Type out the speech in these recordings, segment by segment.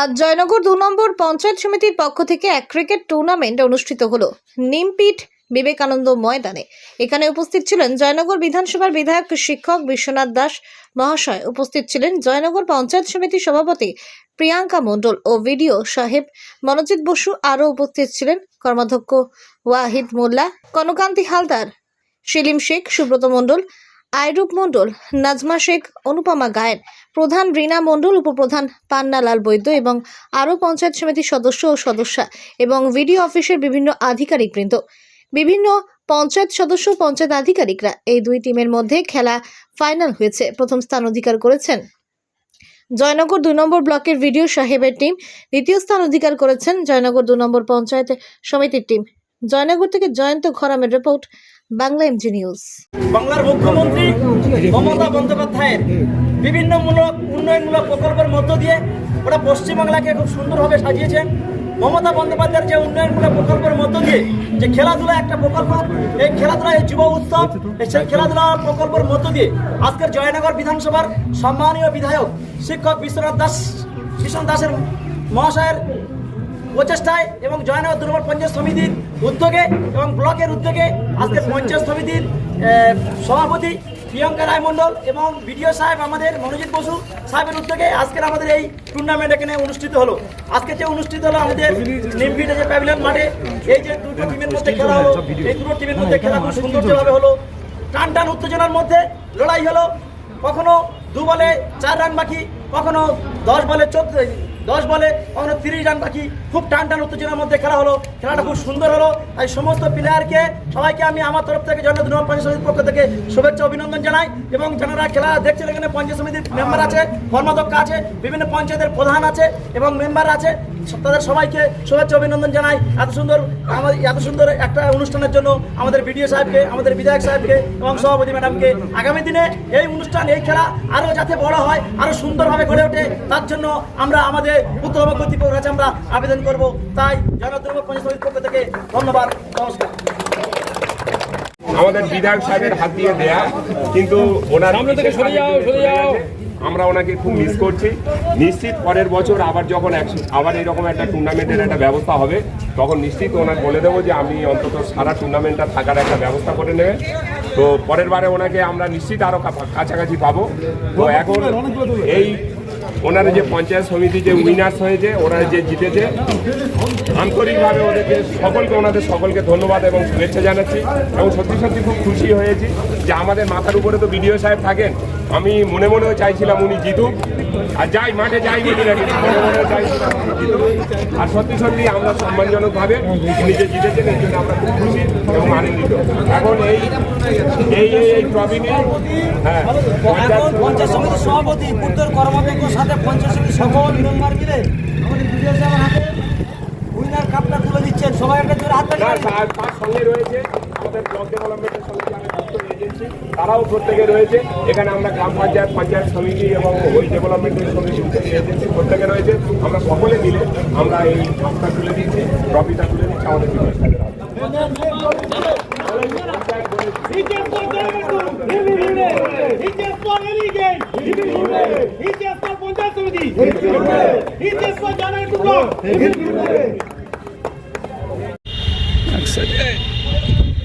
আজ জয়নগর দু নম্বর পঞ্চায়েত সমিতির পক্ষ থেকে এক ক্রিকেট টুর্নামেন্ট অনুষ্ঠিত হলো নিমপিট বিবেকানন্দ ময়দানে। এখানে উপস্থিত ছিলেন জয়নগর বিধানসভার বিধায়ক শিক্ষক বিশ্বনাথ দাস, মহাশয় উপস্থিত ছিলেন জয়নগর পঞ্চায়েত সমিতির সভাপতি প্রিয়াঙ্কা মণ্ডল ও ভিডিও সাহেব, মনোজিৎ বসু আরও উপস্থিত ছিলেন, কর্মাধ্যক্ষ ওয়াহিদ মোল্লা, কনকান্তি হালদার, সেলিম শেখ, সুব্রত মণ্ডল আইরূপ মণ্ডল, নাজমা শেখ, অনুপমা গায়েন, প্রধান রীনা মণ্ডল, উপপ্রধান পান্নালাল বৈদ্য এবং আরও পঞ্চায়েত সমিতির সদস্য ও সদস্যা এবং ভিডিও অফিসের বিভিন্ন আধিকারিকবৃন্দ বিভিন্ন পঞ্চায়েত সদস্য পঞ্চায়েত আধিকারিকরা এই দুই টিমের মধ্যে খেলা ফাইনাল হয়েছে। প্রথম স্থান অধিকার করেছেন জয়নগর দুই নম্বর ব্লকের ভিডিও সাহেবের টিম। দ্বিতীয় স্থান অধিকার করেছেন জয়নগর দু নম্বর পঞ্চায়েত সমিতির টিম। জয়নগর থেকে জয়ন্ত খরামের রিপোর্ট, বাংলা এমজি নিউজ। বাংলার মুখ্যমন্ত্রী মমতা বন্দ্যোপাধ্যায়ের বিভিন্ন মূলক উন্নয়নমূলক প্রকল্পের মধ্য দিয়ে ওরা পশ্চিমবাংলাকে খুব সুন্দরভাবে সাজিয়েছেন মমতা বন্দ্যোপাধ্যায়ের যে উন্নয়নমূলক প্রকল্পের মধ্য দিয়ে যে খেলাধুলা একটা প্রকল্প, এই খেলাধুলা, এই যুব উৎসব সেই খেলাধুলা প্রকল্পের মধ্য দিয়ে আজকের জয়নগর বিধানসভার সম্মানীয় বিধায়ক শিক্ষক বিশ্বনাথ দাস কিষণ দাসের মহাশয়ের প্রচেষ্টায় এবং জয়নগর দুর্বল পঞ্চায়েত সমিতির উদ্যোগে এবং ব্লকের উদ্যোগে আজকে পঞ্চায়েত সমিতির সভাপতি প্রিয়ঙ্কা রায় মণ্ডল এবং বিডিও সাহেব আমাদের, মনোজিৎ বসু সাহেবের উদ্যোগে আজকের আমাদের এই টুর্নামেন্ট এখানে অনুষ্ঠিত হলো। আজকে যে অনুষ্ঠিত হলো আমাদের নিমপিটে যে প্যাভিলিয়ন মাঠে, এই যে দুটো টিমের মধ্যে খেলা হলো, এই দুটো টিমের মধ্যে খেলা খুব সৌন্দর্যভাবে হলো। টান টান উত্তেজনার মধ্যে লড়াই হলো। কখনো দু বলে চার রান বাকি, কখনো দশ বলে চোদ্দ দশ বলে, কখনো তিরিশ রান বাকি। খুব টান টান উত্তেজনার মধ্যে খেলা হলো। খেলাটা খুব সুন্দর হলো। তাই সমস্ত প্লেয়ারকে সবাইকে আমি আমার তরফ থেকে, জন্য ধন্যবাদ, পঞ্চায়েত সমিতির পক্ষ থেকে শুভেচ্ছা অভিনন্দন জানাই। এবং যারা খেলা দেখছেন, এখানে পঞ্চায়েত সমিতির মেম্বার আছে, কর্মাধ্যক্ষ আছে, বিভিন্ন পঞ্চায়েতের প্রধান আছে, এবং মেম্বার আছে। তাদের সবাইকে শুভেচ্ছা অভিনন্দন জানাই। এত সুন্দর আমাদের এত সুন্দর একটা অনুষ্ঠানের জন্য আমাদের বিডিও সাহেবকে আমাদের বিধায়ক সাহেবকে এবং সভাপতি ম্যাডামকে আগামী দিনে এই অনুষ্ঠান এই খেলা আরও যাতে বড় হয় আরও সুন্দরভাবে গড়ে ওঠে তার জন্য আমরা আমাদের উত্তম কর্তৃপক্ষের কাছে আমরা আবেদন করব। তাই জনদ্রব্য পঞ্চায়েত পক্ষ থেকে ধন্যবাদ নমস্কার। আমাদের বিধায়ক সাহেবের হাত দিয়ে দেয়া কিন্তু ওনার থেকে সরে যাও সরে যাও। আমরা ওনাকে খুব মিস করছি। নিশ্চিত পরের বছর আবার যখন আবার এরকম একটা টুর্নামেন্টের একটা ব্যবস্থা হবে, তখন নিশ্চিত ওনাকে বলে দেবো যে আমি অন্তত সারা টুর্নামেন্টটা থাকার একটা ব্যবস্থা করে নেবে তো পরের বারে ওনাকে আমরা নিশ্চিত আরও কাছাকাছি পাবো। তো এখন এই ওনারা যে পঞ্চায়েত সমিতি যে উইনার্স হয়েছে ওনারা যে জিতেছে, আন্তরিকভাবে ওদেরকে সকলকে, ওনাদের সকলকে ধন্যবাদ এবং শুভেচ্ছা জানাচ্ছি। এবং সত্যি সত্যি খুব খুশি হয়েছি যে আমাদের মাথার উপরে তো বিডিও সাহেব থাকেন আমি মনে মনেও চাইছিলাম উনি জিতুক। আর যাই মাঠে যাই বলি না কিন্তু মনে মনেও চাইছিলাম উনি জিতুক। আর সত্যি সত্যি আমরা সম্মানজনকভাবে উনি যে জিতেছেন এই জন্য আমরা খুব খুশি এবং আনন্দিত। এখন এই এই এই এই ট্রফি নিয়ে হ্যাঁ এখন পঞ্চায়েত সমিতির সভাপতি উত্তর কর্মাধ্যক্ষর সাথে পঞ্চায়েত সমিতির সকল মেম্বার মিলে উইনার কাপটা তুলে দিচ্ছেন। সবাই একটা জোরে হাত তার সঙ্গে রয়েছে। আমাদের ব্লক ডেভেলপমেন্টের সঙ্গে যারা যুক্ত এজেন্সি তারাও প্রত্যেকে রয়েছে। এখানে আমরা গ্রাম পঞ্চায়েত পঞ্চায়েত সমিতি এবং ওই ডেভেলপমেন্টের যুক্ত এজেন্সি প্রত্যেকে রয়েছে। আমরা সকলে মিলে আমরা এই কাপটা তুলে দিচ্ছি ট্রফিটা তুলে দিচ্ছি আমাদের বিকাশ সাহেবের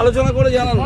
আলোচনা করে জানান